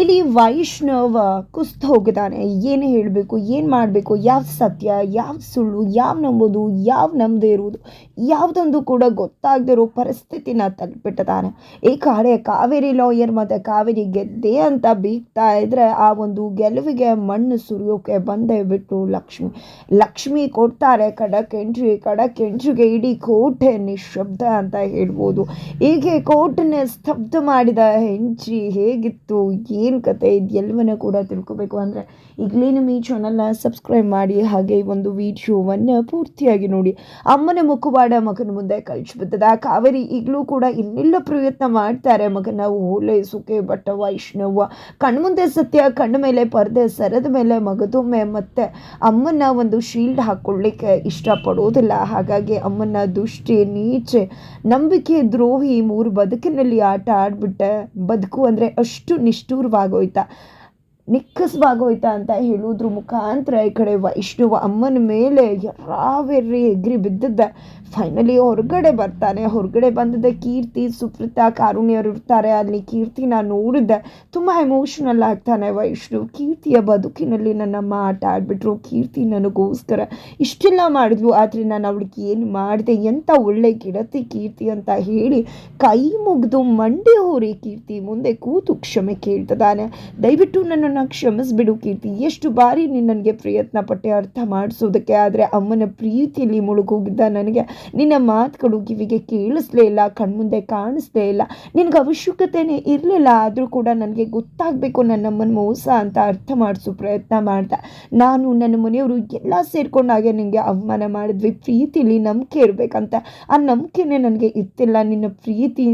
ಇಲ್ಲಿ ವೈಷ್ಣವ ಕುಸ್ತು ಹೋಗಿದ್ದಾನೆ. ಏನು ಹೇಳಬೇಕು, ಏನು ಮಾಡಬೇಕು ಯಾವ ಸತ್ಯ ಯಾವ ಸುಳ್ಳು ಯಾವ ನಂಬೋದು ಯಾವ ನಂಬದೇ ಇರುವುದು, ಯಾವುದೊಂದು ಕೂಡ ಗೊತ್ತಾಗದಿರೋ ಪರಿಸ್ಥಿತಿನ ತಲುಪಿಟ್ಟಿದ್ದಾನೆ ಈ ಕಾಳೆ ಕಾವೇರಿ ಲಾಯರ್ ಮತ್ತು ಕಾವೇರಿ ಗೆದ್ದೆ ಅಂತ ಬೀಗ್ತಾ ಇದ್ದರೆ ಆ ಒಂದು ಗೆಲುವಿಗೆ ಮಣ್ಣು ಸುರಿಯೋಕೆ ಬಂದೇ ಬಿಟ್ಟು ಲಕ್ಷ್ಮಿ. ಲಕ್ಷ್ಮಿ ಕೊಡ್ತಾರೆ ಕಡ ಎಂಟ್ರಿ ಕಡ ಎಂಟ್ರಿಗೆ ಇಡೀ ಕೋಟೆ ನಿಶಬ್ದ ಅಂತ ಹೇಳ್ಬೋದು. ಹೀಗೆ ಕೋಟನ್ನೇ ಸ್ತಬ್ಧ ಮಾಡಿದ ಹೆಂಚಿ ಹೇಗಿತ್ತು ಏನು ಕತೆ ಇದೆಲ್ಲವನ್ನ ಕೂಡ ತಿಳ್ಕೊಬೇಕು ಅಂದರೆ ಈಗಲೇ ನಮ್ಮ ಈ ಚಾನಲ್ನ ಸಬ್ಸ್ಕ್ರೈಬ್ ಮಾಡಿ ಹಾಗೆ ಈ ಒಂದು ವಿಡಿಯೋವನ್ನು ಪೂರ್ತಿಯಾಗಿ ನೋಡಿ. ಅಮ್ಮನ ಮುಖವಾಡ ಮಗನ ಮುಂದೆ ಕಳಿಸ್ಬಿದ್ದದ ಕಾವೇರಿ ಈಗಲೂ ಕೂಡ ಇನ್ನೆಲ್ಲ ಪ್ರಯತ್ನ ಮಾಡ್ತಾರೆ ಮಗನ. ಓಲೈಸೋಕೆ ಬಟ್ ವೈಷ್ಣವ ಕಣ್ಮುಂದೆ ಸತ್ಯ ಕಣ್ಣ ಮೇಲೆ ಪರದೆ, ಸರದ ಮೇಲೆ ಮಗದೊಮ್ಮೆ ಮತ್ತೆ ಅಮ್ಮನ ಒಂದು ಶೀಲ್ಡ್ ಹಾಕ್ಕೊಳ್ಳಿಕ್ಕೆ ಇಷ್ಟಪಡೋದಿಲ್ಲ. ಹಾಗಾಗಿ ಅಮ್ಮನ ದುಷ್ಟಿ, ನೀಚೆ, ನಂಬಿಕೆ, ದ್ರೋಹಿ ಮೂರು ಬದುಕಿನಲ್ಲಿ ಆಟ ಆಡ್ಬಿಟ್ಟೆ ಬದುಕು ಅಂದರೆ ಅಷ್ಟು ನಿಷ್ಠೂರವಾಗೋಯ್ತಾ ನಿಕ್ಕಸವಾಗೋಯ್ತಾ ಅಂತ ಹೇಳೋದ್ರ ಮುಖಾಂತರ ಈ ಕಡೆ ವೈಷ್ಣವ ಅಮ್ಮನ ಮೇಲೆ ಯಾವೆರ್ರಿ ಎಗ್ರಿ ಬಿದ್ದದ್ದ. ಫೈನಲಿ ಹೊರಗಡೆ ಬರ್ತಾನೆ. ಹೊರಗಡೆ ಬಂದದ ಕೀರ್ತಿ ಸುಪ್ರತಾ ಕಾರುಣ್ಯರು ಇರ್ತಾರೆ. ಅಲ್ಲಿ ಕೀರ್ತಿನ ನೋಡಿದ್ದೆ ತುಂಬ ಎಮೋಷನಲ್ ಆಗ್ತಾನೆ ವೈಷ್ಣವ್. ಕೀರ್ತಿಯ ಬದುಕಿನಲ್ಲಿ ನನ್ನಮ್ಮ ಆಟ ಆಡ್ಬಿಟ್ರು. ಕೀರ್ತಿ ನನಗೋಸ್ಕರ ಇಷ್ಟೆಲ್ಲ ಮಾಡಿದ್ಲು. ಆದರೆ ನಾನು ಅವಳಿಗೆ ಏನು ಮಾಡಿದೆ? ಎಂಥ ಒಳ್ಳೆ ಗಿಡತಿ ಕೀರ್ತಿ ಅಂತ ಹೇಳಿ ಕೈ ಮುಗಿದು ಮಂಡಿ ಹೋರಿ ಕೀರ್ತಿ ಮುಂದೆ ಕೂತು ಕ್ಷಮೆ ಕೇಳ್ತದಾನೆ. ದಯವಿಟ್ಟು ನನ್ನನ್ನು ಕ್ಷಮಿಸ್ಬಿಡು ಕೀರ್ತಿ. ಎಷ್ಟು ಬಾರಿ ನೀನು ನನಗೆ ಪ್ರಯತ್ನ ಪಟ್ಟೆ ಅರ್ಥ ಮಾಡಿಸೋದಕ್ಕೆ, ಆದರೆ ಅಮ್ಮನ ಪ್ರೀತಿಯಲ್ಲಿ ಮುಳುಗೋಗಿದ್ದ ನನಗೆ ನಿನ್ನ ಮಾತುಗಳು ಕಿವಿಗೆ ಕೇಳಿಸ್ಲೇ ಇಲ್ಲ, ಕಣ್ಮುಂದೆ ಕಾಣಿಸ್ಲೇ ಇಲ್ಲ. ನಿನಗೆ ಅವಶ್ಯಕತೆನೇ ಇರಲಿಲ್ಲ, ಆದರೂ ಕೂಡ ನನಗೆ ಗೊತ್ತಾಗಬೇಕು ನನ್ನಮ್ಮನ ಮೋಸ ಅಂತ ಅರ್ಥ ಮಾಡಿಸೋ ಪ್ರಯತ್ನ ಮಾಡ್ದೆ. ನಾನು ನನ್ನ ಮನೆಯವರು ಎಲ್ಲ ಸೇರ್ಕೊಂಡಾಗೆ ನಿನಗೆ ಅವಮಾನ ಮಾಡಿದ್ವಿ. ಪ್ರೀತಿಲಿ ನಂಬಿಕೆ ಇರಬೇಕಂತ. ಆ ನಂಬಿಕೆನೇ ನನಗೆ ಇತ್ತಿಲ್ಲ ನಿನ್ನ ಪ್ರೀತಿ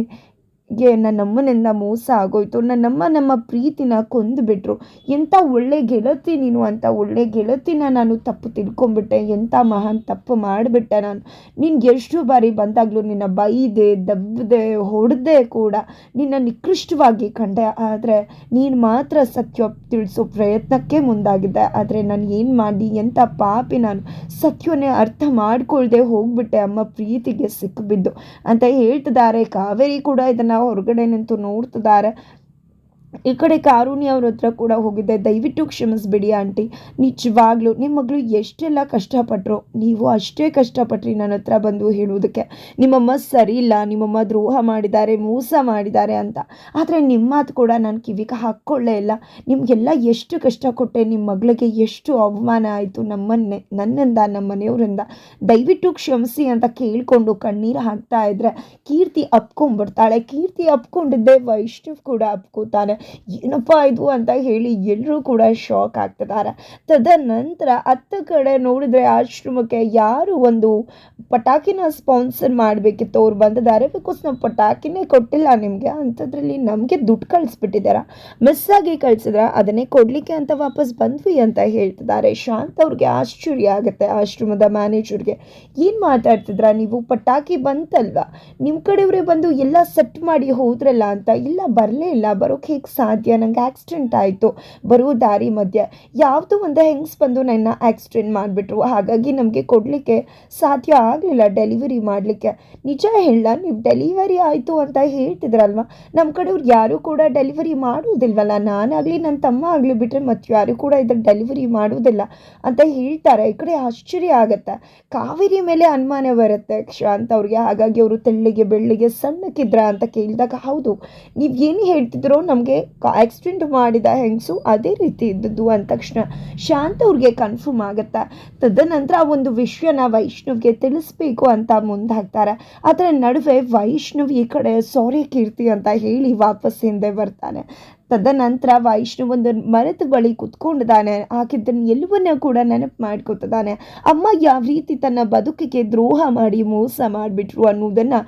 ಗೆ ನನ್ನಮ್ಮನಿಂದ ಮೋಸ ಆಗೋಯ್ತು. ನನ್ನಮ್ಮ ನಮ್ಮ ಪ್ರೀತಿನ ಕೊಂದುಬಿಟ್ರು ಎಂಥ ಒಳ್ಳೆ ಗೆಳತಿ ನೀನು ಅಂತ ಒಳ್ಳೆ ಗೆಳತಿನ ನಾನು ತಪ್ಪು ತಿಳ್ಕೊಂಬಿಟ್ಟೆ ಎಂಥ ಮಹಾನ್ ತಪ್ಪು ಮಾಡಿಬಿಟ್ಟೆ ನಾನು. ನಿನ್ಗೆ ಎಷ್ಟು ಬಾರಿ ಬಂದಾಗಲೂ ನಿನ್ನ ಬೈದೆ ದಬ್ಬದೆ ಹೊಡೆದೆ ಕೂಡ ನಿನ್ನ ನಿಕೃಷ್ಟವಾಗಿ ಕಂಡೆ. ಆದರೆ ನೀನು ಮಾತ್ರ ಸತ್ಯ ತಿಳಿಸೋ ಪ್ರಯತ್ನಕ್ಕೆ ಮುಂದಾಗಿದ್ದೆ. ಆದರೆ ನಾನು ಏನು ಮಾಡಿ ಎಂಥ ಪಾಪಿ ನಾನು. ಸತ್ಯವನ್ನೇ ಅರ್ಥ ಮಾಡ್ಕೊಳ್ದೆ ಹೋಗ್ಬಿಟ್ಟೆ. ಅಮ್ಮ ಪ್ರೀತಿಗೆ ಸಿಕ್ಕಿಬಿದ್ದು ಅಂತ ಹೇಳ್ತಿದ್ದಾರೆ. ಕಾವೇರಿ ಕೂಡ ಇದನ್ನು ಹೊರಗಡೆ ನಿಂತು ನೋಡ್ತಿದ್ದಾರೆ. ಈ ಕಡೆ ಕಾರುಣಿ ಅವ್ರ ಹತ್ರ ಕೂಡ ಹೋಗಿದ್ದೆ. ದಯವಿಟ್ಟು ಕ್ಷಮಿಸ್ಬಿಡಿ ಆಂಟಿ. ನಿಜವಾಗ್ಲೂ ನಿಮ್ಮ ಮಗಳು ಎಷ್ಟೆಲ್ಲ ಕಷ್ಟಪಟ್ಟರು ನೀವು ಅಷ್ಟೇ ಕಷ್ಟಪಟ್ರಿ ನನ್ನ ಹತ್ರ ಬಂದು ಹೇಳುವುದಕ್ಕೆ. ನಿಮ್ಮಮ್ಮ ಸರಿ ಇಲ್ಲ ನಿಮ್ಮಮ್ಮ ದ್ರೋಹ ಮಾಡಿದ್ದಾರೆ, ಮೋಸ ಮಾಡಿದ್ದಾರೆ ಅಂತ. ಆದರೆ ನಿಮ್ಮ ಮಾತು ಕೂಡ ನಾನು ಕಿವಿಗೆ ಹಾಕ್ಕೊಳ್ಳೇ ಇಲ್ಲ. ನಿಮಗೆಲ್ಲ ಎಷ್ಟು ಕಷ್ಟ ಕೊಟ್ಟೆ ನಿಮ್ಮ ಮಗಳಿಗೆ ಎಷ್ಟು ಅವಮಾನ ಆಯಿತು ನಮ್ಮನ್ನೇ, ನನ್ನಿಂದ, ನಮ್ಮ ಮನೆಯವರಿಂದ. ದಯವಿಟ್ಟು ಕ್ಷಮಿಸಿ ಅಂತ ಕೇಳಿಕೊಂಡು ಕಣ್ಣೀರು ಹಾಕ್ತಾ ಇದ್ರೆ ಕೀರ್ತಿ ಅಪ್ಕೊಂಡ್ಬಿಡ್ತಾಳೆ. ಕೀರ್ತಿ ಅಪ್ಕೊಂಡಿದ್ದೆ, ವೈಷ್ಣವ್ ಕೂಡ ಅಪ್ಕೋತಾನೆ. ಏನಪ್ಪ ಇದು ಅಂತ ಹೇಳಿ ಎಲ್ಲರೂ ಕೂಡ ಶಾಕ್ ಆಗ್ತಿದ್ದಾರೆ. ತದನಂತರ ಹತ್ತು ಕಡೆ ನೋಡಿದ್ರೆ ಆಶ್ರಮಕ್ಕೆ ಯಾರು ಒಂದು ಪಟಾಕಿನ ಸ್ಪಾನ್ಸರ್ ಮಾಡಬೇಕಿತ್ತು ಅವ್ರು ಬಂದಿದ್ದಾರೆ. ಬಿಕಾಸ್ ನಾವು ಪಟಾಕಿನೇ ಕೊಟ್ಟಿಲ್ಲ ನಿಮಗೆ, ಅಂಥದ್ರಲ್ಲಿ ನಮಗೆ ದುಡ್ಡು ಕಳಿಸ್ಬಿಟ್ಟಿದ್ದಾರ ಮಿಸ್ ಆಗಿ ಕಳಿಸಿದ್ರ, ಅದನ್ನೇ ಕೊಡಲಿಕ್ಕೆ ಅಂತ ವಾಪಸ್ ಬಂದ್ವಿ ಅಂತ ಹೇಳ್ತಿದ್ದಾರೆ. ಶಾಂತ್ ಅವ್ರಿಗೆ ಆಶ್ಚರ್ಯ ಆಗುತ್ತೆ ಆಶ್ರಮದ ಮ್ಯಾನೇಜರ್ಗೆ ಏನು ಮಾತಾಡ್ತಿದ್ರ, ನೀವು ಪಟಾಕಿ ಬಂತಲ್ವಾ? ನಿಮ್ಮ ಕಡೆಯವರೇ ಬಂದು ಎಲ್ಲ ಸೆಟ್ ಮಾಡಿ ಹೋದ್ರಲ್ಲ ಅಂತ? ಇಲ್ಲ, ಬರಲೇ ಇಲ್ಲ, ಬರೋಕೆ ಹೇಗೆ ಸಾಧ್ಯ? ನಂಗೆ ಆಕ್ಸಿಡೆಂಟ್ ಆಯಿತು. ಬರೋ ದಾರಿ ಮಧ್ಯೆ. ಯಾವುದೋ ಒಂದು ಹೆಂಗ್ಸ್ ಬಂದು ನನ್ನ ಆಕ್ಸಿಡೆಂಟ್ ಮಾಡಿಬಿಟ್ರು. ಹಾಗಾಗಿ ನಮಗೆ ಕೊಡಲಿಕ್ಕೆ ಸಾಧ್ಯ ಆಗಲಿಲ್ಲ ಡೆಲಿವರಿ ಮಾಡಲಿಕ್ಕೆ. ನಿಜ ಹೇಳ, ನೀವು ಡೆಲಿವರಿ ಆಯಿತು ಅಂತ ಹೇಳ್ತಿದ್ರಲ್ವ? ನಮ್ಮ ಕಡೆಯವ್ರು ಯಾರೂ ಕೂಡ ಡೆಲಿವರಿ ಮಾಡುವುದಿಲ್ವಲ್ಲ? ನಾನಾಗಲಿ ನನ್ನ ತಮ್ಮ ಆಗಲಿ ಬಿಟ್ಟರೆ ಮತ್ತು ಯಾರೂ ಕೂಡ ಇದ್ರ ಡೆಲಿವರಿ ಮಾಡುವುದಿಲ್ಲ ಅಂತ ಹೇಳ್ತಾರೆ. ಈ ಕಡೆ ಆಶ್ಚರ್ಯ ಆಗುತ್ತೆ. ಕಾವೇರಿ ಮೇಲೆ ಅನುಮಾನ ಬರುತ್ತೆ ಶಾಂತ್ ಅವ್ರಿಗೆ. ಹಾಗಾಗಿ ಅವರು ತೆಳ್ಳಿಗೆ, ಬೆಳ್ಳಿಗೆ ಸಣ್ಣಕ್ಕಿದ್ರ ಅಂತ ಕೇಳಿದಾಗ, ಹೌದು. ನೀವು ಏನು ಹೇಳ್ತಿದ್ರೋ ನಮಗೆ ಆಕ್ಸಿಡೆಂಟ್ ಮಾಡಿದ ಹೆಂಗಸು ಅದೇ ರೀತಿ ಇದ್ದದ್ದು ಅಂದ ತಕ್ಷಣ ಶಾಂತ ಅವ್ರಿಗೆ ಕನ್ಫರ್ಮ್ ಆಗುತ್ತೆ. ತದನಂತರ ಆ ಒಂದು ವಿಷಯನ ವೈಷ್ಣವ್ಗೆ ತಿಳಿಸ್ಬೇಕು ಅಂತ ಮುಂದಾಗ್ತಾರೆ. ಅದರ ನಡುವೆ ವೈಷ್ಣವ್ ಈ ಕಡೆ ಸಾರಿ ಕೀರ್ತಿ ಅಂತ ಹೇಳಿ ವಾಪಸ್ ಹಿಂದೆ ಬರ್ತಾನೆ. ತದನಂತರ ವೈಷ್ಣು ಒಂದು ಮರದ ಬಳಿ ಕುತ್ಕೊಂಡಿದ್ದಾನೆ. ಹಾಕಿದ್ದನ್ನು ಎಲ್ಲವನ್ನ ಕೂಡ ನೆನಪು ಮಾಡ್ಕೊತಿದ್ದಾನೆ. ಅಮ್ಮ ಯಾವ ರೀತಿ ತನ್ನ ಬದುಕಿಗೆ ದ್ರೋಹ ಮಾಡಿ ಮೋಸ ಮಾಡಿಬಿಟ್ರು ಅನ್ನೋದನ್ನು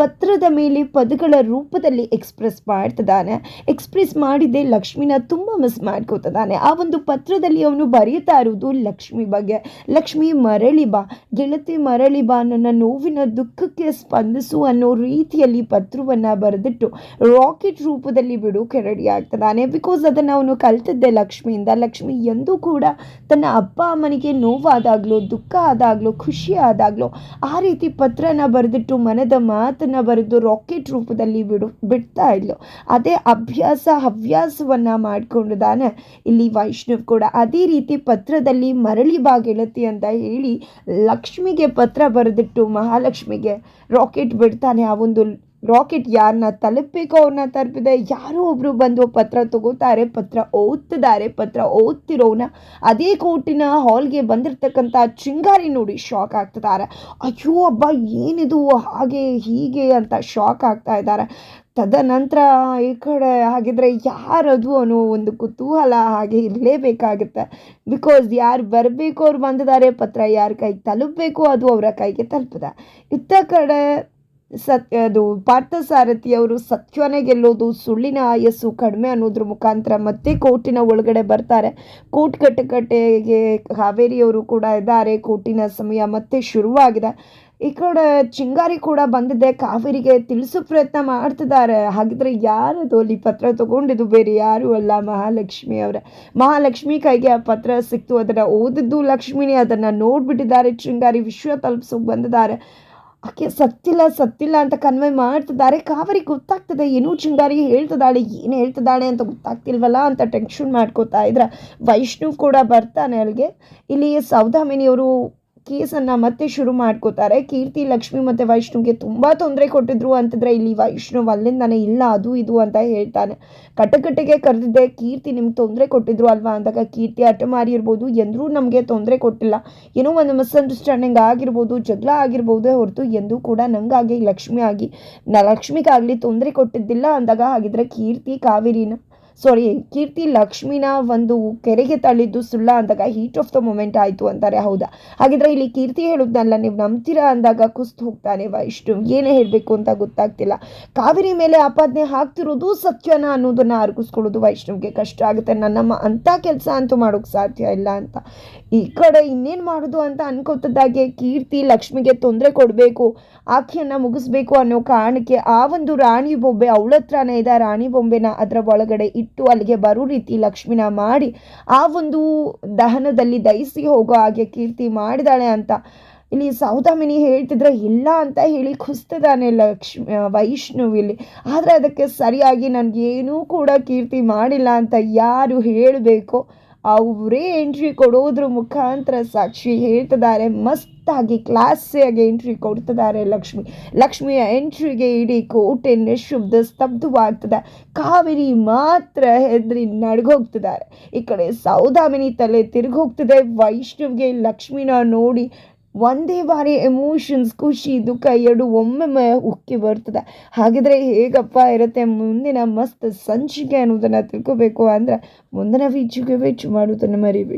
ಪತ್ರದ ಮೇಲೆ ಪದಗಳ ರೂಪದಲ್ಲಿ ಎಕ್ಸ್ಪ್ರೆಸ್ ಮಾಡ್ತಿದ್ದಾನೆ. ಎಕ್ಸ್ಪ್ರೆಸ್ ಮಾಡಿದ್ದೆ ಲಕ್ಷ್ಮಿನ ತುಂಬ ಮಿಸ್ ಮಾಡ್ಕೋತಿದ್ದಾನೆ. ಆ ಒಂದು ಪತ್ರದಲ್ಲಿ ಅವನು ಬರೆಯುತ್ತಾ ಇರುವುದು ಲಕ್ಷ್ಮಿ ಬಗ್ಗೆ. ಲಕ್ಷ್ಮಿ ಮರಳಿ ಬಾ, ಗೆಳತಿ ಮರಳಿ ಬಾ, ನನ್ನ ನೋವಿನ ದುಃಖಕ್ಕೆ ಸ್ಪಂದಿಸು ಅನ್ನೋ ರೀತಿಯಲ್ಲಿ ಪತ್ರವನ್ನು ಬರೆದಿಟ್ಟು ರಾಕೆಟ್ ರೂಪದಲ್ಲಿ ಬಿಡು ರೆಡಿ ಆಗ್ತದಾನೆ ಬಿಕಾಸ್ ಅದನ್ನು ಅವನು ಕಲ್ತಿದ್ದೆ ಲಕ್ಷ್ಮಿಯಿಂದ. ಲಕ್ಷ್ಮಿ ಎಂದೂ ಕೂಡ ತನ್ನ ಅಪ್ಪ ಅಮ್ಮನಿಗೆ ನೋವಾದಾಗಲೂ, ದುಃಖ ಆದಾಗಲೂ, ಖುಷಿ ಆದಾಗಲೂ, ಆ ರೀತಿ ಪತ್ರನ ಬರೆದಿಟ್ಟು, ಮನದ ಮಾತನ್ನು ಬರೆದು ರಾಕೆಟ್ ರೂಪದಲ್ಲಿ ಬಿಡು, ಬಿಡ್ತಾ ಇದ್ಲು. ಅದೇ ಅಭ್ಯಾಸ, ಹವ್ಯಾಸವನ್ನು ಮಾಡ್ಕೊಂಡಿದ್ದಾನೆ ಇಲ್ಲಿ ವೈಷ್ಣವ್ ಕೂಡ ಅದೇ ರೀತಿ ಪತ್ರದಲ್ಲಿ ಮರಳಿ ಬಾಗಿಳತಿ ಅಂತ ಹೇಳಿ ಲಕ್ಷ್ಮಿಗೆ ಪತ್ರ ಬರೆದಿಟ್ಟು, ಮಹಾಲಕ್ಷ್ಮಿಗೆ ರಾಕೆಟ್ ಬಿಡ್ತಾನೆ ಆ ಒಂದು ರಾಕೆಟ್ ಯಾರನ್ನ ತಲುಪಬೇಕೋ ಅವ್ರನ್ನ ತಲುಪಿದೆ, ಯಾರೋ ಒಬ್ಬರು ಬಂದು ಪತ್ರ ತಗೋತಾರೆ, ಪತ್ರ ಓದ್ತಿದ್ದಾರೆ, ಪತ್ರ ಓದ್ತಿರೋನ ಅದೇ ಕೋರ್ಟಿನ ಹಾಲ್ಗೆ ಬಂದಿರತಕ್ಕಂಥ ಚಿಂಗಾರಿ ನೋಡಿ ಶಾಕ್ ಆಗ್ತಿದ್ದಾರೆ. ಅಯ್ಯೋ ಅಬ್ಬ, ಏನಿದು, ಹಾಗೆ, ಹೀಗೆ ಅಂತ ಶಾಕ್ ಆಗ್ತಾ ಇದ್ದಾರೆ. ತದನಂತರ ಈ ಕಡೆ ಹಾಗಿದ್ರೆ ಯಾರದು ಅನ್ನೋ ಒಂದು ಕುತೂಹಲ ಹಾಗೆ ಇರಲೇಬೇಕಾಗುತ್ತೆ. ಬಿಕಾಸ್ ಯಾರು ಬರಬೇಕು ಅವ್ರು ಬಂದಿದ್ದಾರೆ, ಪತ್ರ ಯಾರ ಕೈಗೆ ತಲುಪಬೇಕು ಅದು ಅವರ ಕೈಗೆ ತಲುಪಿದೆ. ಇತ್ತ ಕಡೆ ಸತ್ಯ ಅದು ಪಾರ್ಥಸಾರಥಿ ಅವರು ಸತ್ಯವನ್ನೇ ಗೆಲ್ಲೋದು, ಸುಳ್ಳಿನ ಆಯಸ್ಸು ಕಡಿಮೆ ಅನ್ನೋದ್ರ ಮುಖಾಂತರ ಮತ್ತೆ ಕೋಟಿನ ಒಳಗಡೆ ಬರ್ತಾರೆ. ಕೋಟ್ ಕಟ್ಟಕಟ್ಟೆಗೆ ಕಾವೇರಿಯವರು ಕೂಡ ಇದ್ದಾರೆ ಕೋಟಿನ ಸಮಯ ಮತ್ತೆ ಶುರುವಾಗಿದೆ. ಈ ಕಡೆ ಚಿಂಗಾರಿ ಕೂಡ ಬಂದಿದೆ, ಕಾವೇರಿಗೆ ತಿಳಿಸೋ ಪ್ರಯತ್ನ ಮಾಡ್ತಿದ್ದಾರೆ. ಹಾಗಿದ್ರೆ ಯಾರದು ಅಲ್ಲಿ ಪತ್ರ ತಗೊಂಡಿದ್ದು ಬೇರೆ? ಯಾರು ಅಲ್ಲ ಮಹಾಲಕ್ಷ್ಮಿ ಅವರ. ಮಹಾಲಕ್ಷ್ಮಿ ಕೈಗೆ ಆ ಪತ್ರ ಸಿಕ್ತು, ಅದನ್ನು ಓದಿದ್ದು ಲಕ್ಷ್ಮಿನೇ ಅದನ್ನು ನೋಡ್ಬಿಟ್ಟಿದ್ದಾರೆ. ಚಿಂಗಾರಿ ವಿಶ್ವ ತಲುಪಿಸೋಕೆ ಬಂದಿದ್ದಾರೆ. ಆಕೆ ಸತ್ತಿಲ್ಲ ಸತ್ತಿಲ್ಲ ಅಂತ ಕನ್ವೆ ಮಾಡ್ತಿದ್ದಾರೆ. ಕಾವೇರಿ ಗೊತ್ತಾಗ್ತದೆ, ಏನೂ ಚಿಂಗಾರಿ ಹೇಳ್ತಿದ್ದಾಳೆ, ಏನು ಹೇಳ್ತಿದ್ದಾಳೆ ಅಂತ ಗೊತ್ತಾಗ್ತಿಲ್ವಲ್ಲ ಅಂತ ಟೆನ್ಷನ್ ಮಾಡ್ಕೋತಾ ಇದ್ರೆ. ವೈಷ್ಣು ಕೂಡ ಬರ್ತಾನೆ ಅಲ್ಲಿಗೆ. ಇಲ್ಲಿ ಸೌದಾಮಿನಿಯವರು ಕೇಸನ್ನು ಮತ್ತೆ ಶುರು ಮಾಡ್ಕೋತಾರೆ. ಕೀರ್ತಿ, ಲಕ್ಷ್ಮಿ ಮತ್ತು ವೈಷ್ಣುಗೆ ತುಂಬ ತೊಂದರೆ ಕೊಟ್ಟಿದ್ರು ಅಂತಂದರೆ ಇಲ್ಲಿ ವೈಷ್ಣವ್ ಅಲ್ಲಿಂದಾನೆ ಇಲ್ಲ, ಅದು ಇದು ಅಂತ ಹೇಳ್ತಾನೆ. ಕಟ್ಟಕಟ್ಟೆಗೆ ಕರೆದಿದ್ದೆ, ಕೀರ್ತಿ ನಿಮ್ಗೆ ತೊಂದರೆ ಕೊಟ್ಟಿದ್ರು ಅಲ್ವಾ ಅಂದಾಗ ಕೀರ್ತಿ ಹಠಮಾರಿ ಇರ್ಬೋದು, ಎಂದರೂ ನಮಗೆ ತೊಂದರೆ ಕೊಟ್ಟಿಲ್ಲ. ಏನೋ ಒಂದು ಮಿಸ್ಅಂಡರ್ಸ್ಟ್ಯಾಂಡಿಂಗ್ ಆಗಿರ್ಬೋದು, ಜಗಳ ಆಗಿರ್ಬೋದು ಹೊರತು ಎಂದೂ ಕೂಡ ನಂಗಾಗಿ ಲಕ್ಷ್ಮಿ ಆಗಿ, ನ ಲಕ್ಷ್ಮಿಗಾಗಲಿ ತೊಂದರೆ ಕೊಟ್ಟಿದ್ದಿಲ್ಲ ಅಂದಾಗ ಹಾಗಿದ್ರೆ ಕೀರ್ತಿ ಕಾವೇರಿನ ಸಾರಿ ಕೀರ್ತಿ ಲಕ್ಷ್ಮಿನ ಒಂದು ಕೆರೆಗೆ ತಳ್ಳಿದ್ದು ಸುಳ್ಳ ಅಂದಾಗ ಹೀಟ್ ಆಫ್ ದ ಮೂಮೆಂಟ್ ಆಯಿತು ಅಂತಾರೆ, ಹೌದಾ? ಹಾಗಿದ್ರೆ ಇಲ್ಲಿ ಕೀರ್ತಿ ಹೇಳುದ್ನಲ್ಲ, ನೀವು ನಂಬ್ತೀರಾ ಅಂದಾಗ ಕುಸ್ತು ಹೋಗ್ತಾನೆ ಇಷ್ಟು ಏನೇ ಹೇಳಬೇಕು ಅಂತ ಗೊತ್ತಾಗ್ತಿಲ್ಲ. ಕಾವೇರಿ ಮೇಲೆ ಆಪಾದನೆ ಹಾಕ್ತಿರೋದು ಸತ್ಯನ ಅನ್ನೋದನ್ನ ಅರ್ಗಿಸ್ಕೊಳ್ಳೋದು ವೈಷ್ಣವ್ಗೆ ಕಷ್ಟ ಆಗುತ್ತೆ. ನನ್ನಮ್ಮ ಅಂಥ ಕೆಲಸ ಅಂತೂ ಮಾಡೋಕ್ಕೆ ಸಾಧ್ಯ ಇಲ್ಲ ಅಂತ. ಈ ಕಡೆ ಇನ್ನೇನು ಮಾಡೋದು ಅಂತ ಅನ್ಕೋತದಾಗೆ ಕೀರ್ತಿ ಲಕ್ಷ್ಮಿಗೆ ತೊಂದರೆ ಕೊಡಬೇಕು, ಆಕೆಯನ್ನು ಮುಗಿಸ್ಬೇಕು ಅನ್ನೋ ಕಾರಣಕ್ಕೆ ಆ ಒಂದು ರಾಣಿ ಬೊಂಬೆ ಅವಳತ್ರನೇ ಇದೆ. ರಾಣಿ ಬೊಂಬೆನ ಅದರ ಒಳಗಡೆ ಅಲ್ಲಿಗೆ ಬರೋ ರೀತಿ ಲಕ್ಷ್ಮಿನ ಮಾಡಿ ಆ ಒಂದು ದಹನದಲ್ಲಿ ದಹಿಸಿ ಹೋಗೋ ಹಾಗೆ ಕೀರ್ತಿ ಮಾಡಿದಾಳೆ ಅಂತ. ಇಲ್ಲಿ ಸೌದಾಮಿನಿ ಹೇಳ್ತಿದ್ರೆ, ಇಲ್ಲ ಅಂತ ಹೇಳಿ ಕುಸ್ತಿದ್ದಾನೆ ಲಕ್ಷ್ಮಿ ವೈಷ್ಣುವಿಲ್ಲಿ ಆದರೆ ಅದಕ್ಕೆ ಸರಿಯಾಗಿ ನನಗೇನೂ ಕೂಡ ಕೀರ್ತಿ ಮಾಡಿಲ್ಲ ಅಂತ ಯಾರು ಹೇಳಬೇಕೋ? ಅವರೇ ಎಂಟ್ರಿ ಕೊಡೋದ್ರ ಮುಖಾಂತರ ಸಾಕ್ಷಿ ಹೇಳ್ತಿದ್ದಾರೆ. ಮಸ್ತಾಗಿ ಕ್ಲಾಸಿಯಾಗಿ ಎಂಟ್ರಿ ಕೊಡ್ತಿದ್ದಾರೆ ಲಕ್ಷ್ಮಿ. ಲಕ್ಷ್ಮಿಯ ಎಂಟ್ರಿಗೆ ಇಡೀ ಕೋಟೆ ನಿಶಬ್ದ ಸ್ತಬ್ಧವಾಗ್ತದೆ. ಕಾವೇರಿ ಮಾತ್ರ ಹೆದರಿ ನಡ್ಗೋಗ್ತಿದ್ದಾರೆ. ಈ ಕಡೆ ಸೌದಾಮಿನಿ ತಲೆ ತಿರುಗೋಗ್ತಿದೆ. ವೈಷ್ಣವ್ಗೆ ಲಕ್ಷ್ಮಿನ ನೋಡಿ ಒಂದೇ ಬಾರಿ ಎಮೋಷನ್ಸ್ ಖುಷಿ, ದುಃಖ ಎರಡು ಒಮ್ಮೊಮ್ಮೆ ಉಕ್ಕಿ ಬರ್ತದೆ. ಹಾಗಿದ್ರೆ ಹೇಗಪ್ಪ ಇರುತ್ತೆ ಮುಂದಿನ ಮಸ್ತ್ ಸಂಚಿಕೆ ಅನ್ನೋದನ್ನು ತಿಳ್ಕೊಬೇಕು ಅಂದರೆ ಮುಂದಿನ ವೀಚಿಗೆ ವೀಚು ಮಾಡೋದನ್ನು ಮರಿಬೇಡಿ